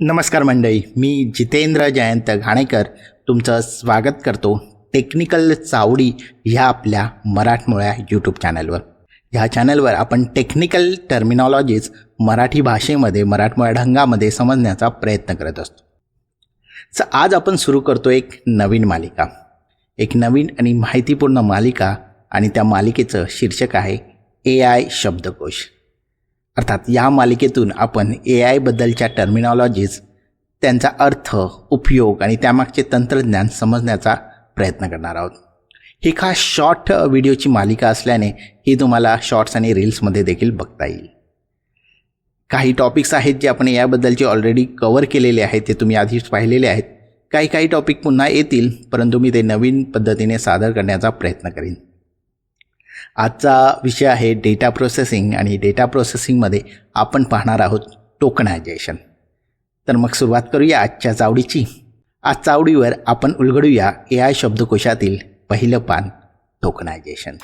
नमस्कार मंडळी मी जितेंद्र जयंत घाणेकर तुमचं स्वागत करतो टेक्निकल चावडी ह्या आपल्या मराठमोळ्या यूट्यूब चॅनलवर ह्या चॅनलवर आपण टेक्निकल टर्मिनॉलॉजीज मराठी भाषेमध्ये मराठमोळ्या ढंगामध्ये समजण्याचा प्रयत्न करत असतो. तर आज आपण सुरू करतो एक नवीन मालिका. एक नवीन आणि माहितीपूर्ण मालिका आणि त्या मालिकेचं शीर्षक आहे ए आय शब्दकोश. अर्थात या मालिकेतून आपण ए आयबद्दलच्या टर्मिनॉलॉजीज त्यांचा अर्थ उपयोग आणि त्यामागचे तंत्रज्ञान समजण्याचा प्रयत्न करणार आहोत. ही खास शॉर्ट व्हिडिओची मालिका असल्याने ही तुम्हाला शॉर्ट्स आणि रील्समध्ये देखील बघता येईल. काही टॉपिक्स आहेत जे आपण याबद्दलचे ऑलरेडी कवर केलेले आहेत ते तुम्ही आधीच पाहिलेले आहेत. काही काही टॉपिक पुन्हा येतील परंतु मी ते नवीन पद्धतीने सादर करण्याचा प्रयत्न करीन. आजचा विषय आहे डेटा प्रोसेसिंग आणि डेटा प्रोसेसिंगमध्ये आपण पाहणार आहोत टोकनायझेशन तर मग सुरुवात करूया आजच्या चावडीची. आज चावडीवर आपण उलगडूया ए आय शब्दकोशातील पहिलं पान टोकनायझेशन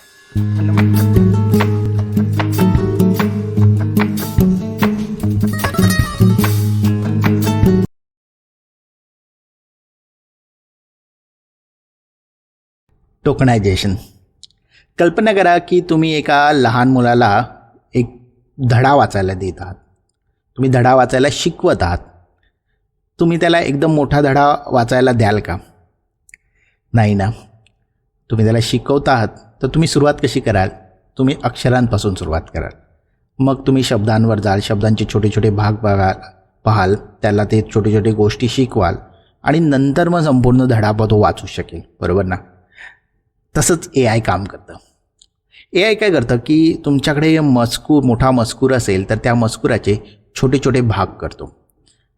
टोकनायझेशन कल्पना करा की तुम्ही एका लहान मुलाला एक धडा वाचायला देत आहात. तुम्ही धडा वाचायला शिकवत आहात. तुम्ही त्याला एकदम मोठा धडा वाचायला द्याल का? नाही ना. तुम्ही त्याला शिकवत आहात तर तुम्ही सुरुवात कशी कराल? तुम्ही अक्षरांपासून सुरुवात कराल. मग तुम्ही शब्दांवर जाल शब्दांचे छोटे छोटे भाग बघाल पाहाल त्याला ते छोटे छोटे गोष्टी शिकवाल आणि नंतर मग संपूर्ण धडापा तो वाचू शकेल. बरोबर ना? तसंच ए आय काम करतं. ए आय काय करतं की तुमच्याकडे मजकूर मोठा मजकूर असेल तर त्या मजकुराचे छोटे छोटे भाग करतो.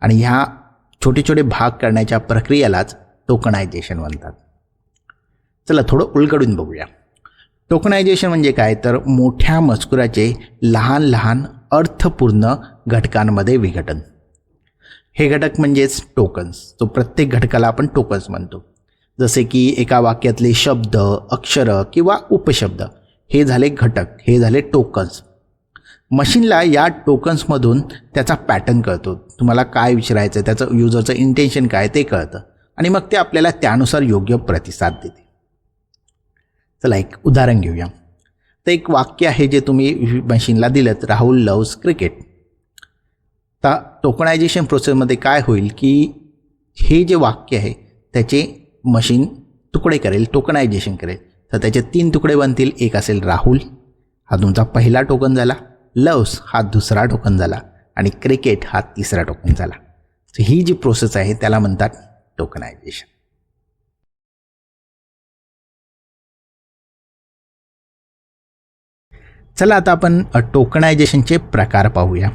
आणि ह्या छोटे छोटे भाग करण्याच्या प्रक्रियेलाच टोकनायझेशन म्हणतात. चला थोडं उलगडून बघूया. टोकनायझेशन म्हणजे काय? तर मोठ्या मजकुराचे लहान लहान अर्थपूर्ण घटकांमध्ये विघटन. हे घटक म्हणजेच टोकन्स तो प्रत्येक घटकाला आपण टोकन्स म्हणतो. जसे की एका वाक्यातले शब्द अक्षरं किंवा उपशब्द. हे झाले घटक हे झाले टोकन्स मशीनला या टोकन्समधून त्याचा पॅटर्न कळतो. तुम्हाला काय विचारायचं त्याचं युजरचं इंटेन्शन काय ते कळतं. आणि मग ते आपल्याला त्यानुसार योग्य प्रतिसाद देते. चला एक उदाहरण घेऊया. तर एक वाक्य आहे जे तुम्ही मशीनला दिलं राहुल लव्स क्रिकेट. तर टोकनायझेशन प्रोसेसमध्ये काय होईल की हे जे वाक्य आहे त्याचे मशीन तुकडे करेल टोकनायझेशन करेल. तर त्याचे तीन तुकडे बनतील. एक असेल राहुल हा तुमचा पहिला टोकन झाला. लव्स हा दुसरा टोकन झाला. आणि क्रिकेट हा तिसरा टोकन झाला. तर ही जी प्रोसेस आहे त्याला म्हणतात टोकनायझेशन चला आता आपण टोकनायझेशनचे प्रकार पाहूया.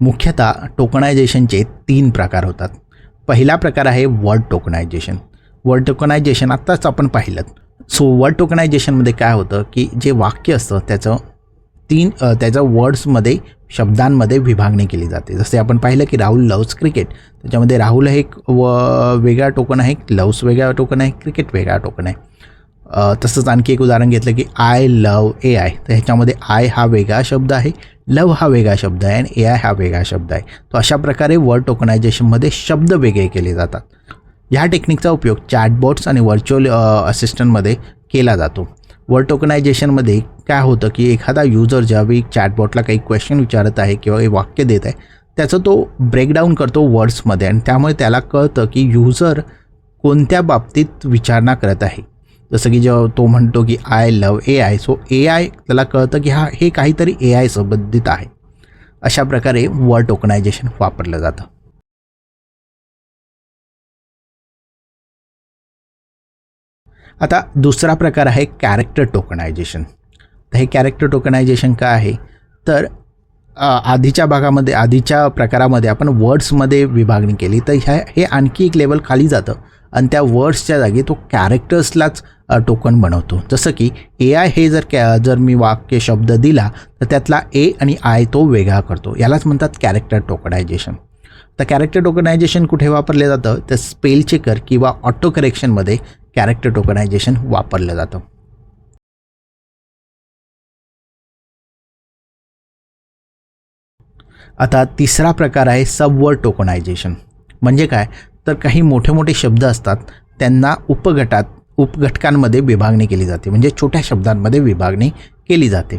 मुख्यतः टोकनायझेशनचे तीन प्रकार होतात. पहिला प्रकार आहे वर्ड टोकनायझेशन वर्ड टोकनायझेशन आत्ताच आपण पाहिलं. सो वर्ड टोकनायझेशनमध्ये काय होतं की जे वाक्य असतं त्याचं तीन त्याचं वर्ड्समध्ये शब्दांमध्ये विभागणी केली जाते. जसे आपण पाहिलं की राहुल लव्स क्रिकेट. त्याच्यामध्ये राहुल हे एक व वेगळा टोकन आहे लव्स वेगळा टोकन आहे क्रिकेट वेगळा टोकन आहे. तसंच आणखी एक उदाहरण घेतलं की आय लव ए आय तर ह्याच्यामध्ये आय हा वेगळा शब्द आहे लव हा वेगळा शब्द आहे आणि ए आय हा वेगळा शब्द आहे. तो अशा प्रकारे वर्ड टोकनायझेशनमध्ये शब्द वेगळे केले जातात. ह्या टेक्निकचा उपयोग चॅटबॉट्स आणि व्हर्च्युअल असिस्टंटमध्ये केला जातो. वर्ड टोकनायझेशनमध्ये काय होतं की एखादा युजर ज्यावेळी चॅटबॉटला काही क्वेश्चन विचारत आहे किंवा काही वाक्य देत आहे त्याचं तो ब्रेकडाऊन करतो वर्ड्समध्ये आणि त्यामुळे त्याला कळतं की युजर कोणत्या बाबतीत विचारणा करत आहे. जसं की जेव्हा तो म्हणतो की I love A I so A I त्याला कळतं की हा हे काहीतरी ए आय संबंधित आहे. अशा प्रकारे वर्ड टोकनायझेशन वापरलं जातं. आता दुसरा प्रकार आहे कॅरेक्टर टोकनायझेशन तर हे कॅरेक्टर टोकनायझेशन काय आहे? तर आधीच्या भागामध्ये आधीच्या प्रकारामध्ये आपण वर्ड्समध्ये विभागणी केली. तर ह्या हे आणखी एक लेवल खाली जातं आणि त्या वर्ड्सच्या जागी तो कॅरेक्टर्सलाच टोकन बनवतो. जसं की ए आय हे जर कॅ जर मी वाक्य शब्द दिला तर त्यातला ए आणि आय तो वेगळा करतो. यालाच म्हणतात कॅरेक्टर टोकनायझेशन तर कॅरेक्टर टोकनायझेशन कुठे वापरलं जातं? तर स्पेल चेकर किंवा ऑटो करेक्शनमध्ये कॅरेक्टर टोकनायझेशन वापरलं जातं. आता तिसरा प्रकार आहे सबवर्ड टोकनायझेशन म्हणजे काय? तर काही मोठे मोठे शब्द असतात त्यांना उपगटात उपघटकांमध्ये विभागणी केली जाते. म्हणजे छोट्या शब्दांमध्ये विभागणी केली जाते.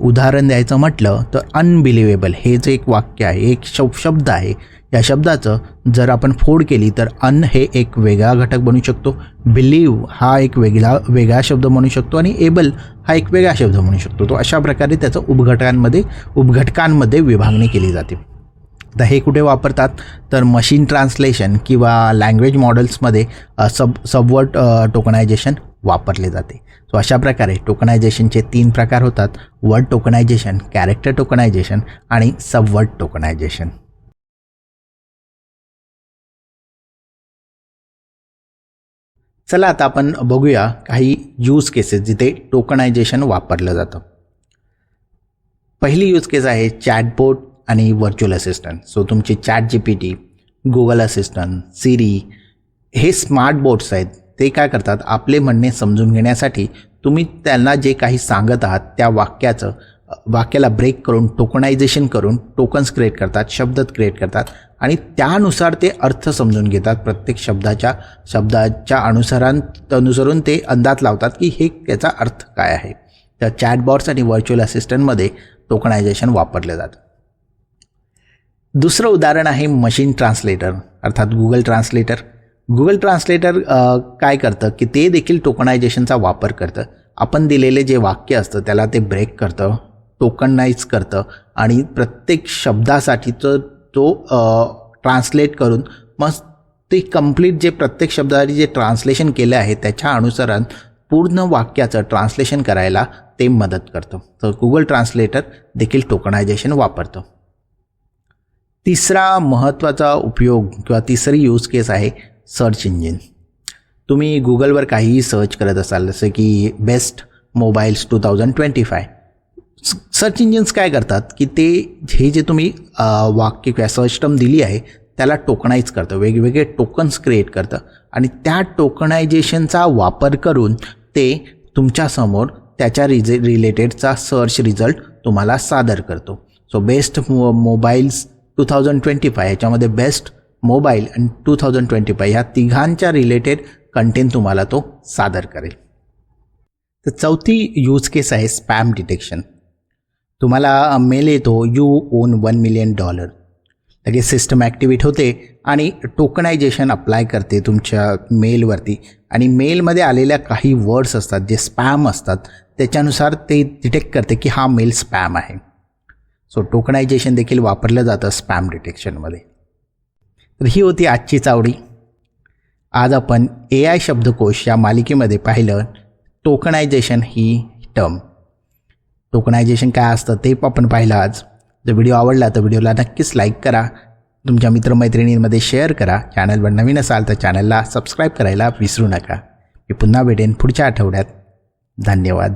उदाहरण द्यायचं म्हटलं तर अनबिलिवेबल हे जे एक वाक्य आहे एक शब शब्द आहे या शब्दाचं जर आपण फोड केली तर अन हे एक वेगळा घटक बनू शकतो. बिलीव हा एक वेगळा वेगळा शब्द म्हणू शकतो आणि एबल हा एक वेगळा शब्द म्हणू शकतो. तो अशा प्रकारे त्याचं उपघटकांमध्ये उपघटकांमध्ये विभागणी केली जाते. तर हे कुठे वापरतात? तर मशीन ट्रान्सलेशन किंवा लँग्वेज मॉडेल्समध्ये सब सबवर्ड टोकनायझेशन वापरले जाते. सो अशा प्रकारे टोकनायझेशनचे तीन प्रकार होतात. वर्ड टोकनायझेशन कॅरेक्टर टोकनायझेशन आणि सबवर्ड टोकनायझेशन चला आता आपण बघूया काही यूज केसेस जिथे टोकनायझेशन वापरलं जातं. पहिली यूज केस आहे चॅटबोट आणि व्हर्च्युअल असिस्टंट सो तुमचे chat G P T Google assistant Siri हे स्मार्ट बोर्ड्स आहेत. ते काय करतात? आपले म्हणणे समजून घेण्यासाठी तुम्ही त्यांना जे काही सांगत आहात त्या वाक्याचं वाक्याला ब्रेक करून टोकनायझेशन करून टोकन्स क्रिएट करतात शब्द क्रिएट करतात आणि त्यानुसार ते अर्थ समजून घेतात. प्रत्येक शब्दाच्या शब्दाच्या अनुसारां अनुसरून ते अंदाज लावतात की हे त्याचा अर्थ काय आहे. तर चॅटबॉट्स आणि व्हर्च्युअल असिस्टंटमध्ये टोकनायझेशन वापरलं जातं. दुसरं उदाहरण आहे मशीन ट्रान्सलेटर अर्थात गुगल ट्रान्सलेटर गुगल ट्रान्सलेटर काय करतं की ते देखील टोकनायझेशनचा वापर करतं. आपण दिलेले जे वाक्य असतं त्याला ते ब्रेक करतं. टोकनाइज करतं आणि प्रत्येक शब्दासाठीचं तो ट्रान्सलेट करून मग ते कंप्लीट जे प्रत्येक शब्दासाठी जे ट्रान्सलेशन केलं आहे त्याच्या अनुसरण पूर्ण वाक्याचं ट्रान्सलेशन करायला ते मदत करतं. तर गुगल ट्रान्सलेटर देखील टोकनायझेशन वापरतं. तिसरा महत्त्वाचा उपयोग किंवा तिसरी यूज केस आहे सर्च इंजिन तुम्ही गुगलवर काहीही सर्च करत असाल जसं की best mobiles two thousand twenty five search engines काय करतात की ते हे जे तुम्ही वाक्य किंवा सर्च दिली आहे त्याला टोकनाईज करतं. वेगवेगळे टोकन्स क्रिएट करतं. आणि त्या टोकनायझेशनचा वापर करून ते तुमच्यासमोर त्याच्या रिजे रिलेटेडचा सर्च रिझल्ट तुम्हाला सादर करतो. So best mo mobiles two thousand twenty five याच्यामध्ये बेस्ट मोबाईल आणि टू थाउजंड ट्वेंटी फाय ह्या तिघांच्या रिलेटेड कंटेंट तुम्हाला तो सादर करेल. तर चौथी यूज केस आहे स्पॅम डिटेक्शन तुम्हाला मेल येतो you own one million dollar लगेच सिस्टम ॲक्टिवेट होते आणि टोकनायझेशन अप्लाय करते तुमच्या मेलवरती आणि मेलमध्ये आलेल्या काही वर्ड्स असतात जे स्पॅम असतात त्याच्यानुसार ते डिटेक्ट करते की हा मेल स्पॅम आहे. सो टोकनायझेशन देखील वापरलं जातं स्पॅम डिटेक्शनमध्ये तर ही होती आजची चावडी. आज आपण ए आय शब्दकोश या मालिकेमध्ये पाहिलं. टोकनायझेशन ही टर्म टोकनायझेशन काय असतं ते आपण पाहिलं आज. जर व्हिडिओ आवडला तर व्हिडिओला नक्कीच लाईक करा. तुमच्या मित्रमैत्रिणींमध्ये शेअर करा. चॅनलवर नवीन असाल तर चॅनलला सबस्क्राईब करायला विसरू नका. मी पुन्हा भेटेन पुढच्या आठवड्यात. धन्यवाद.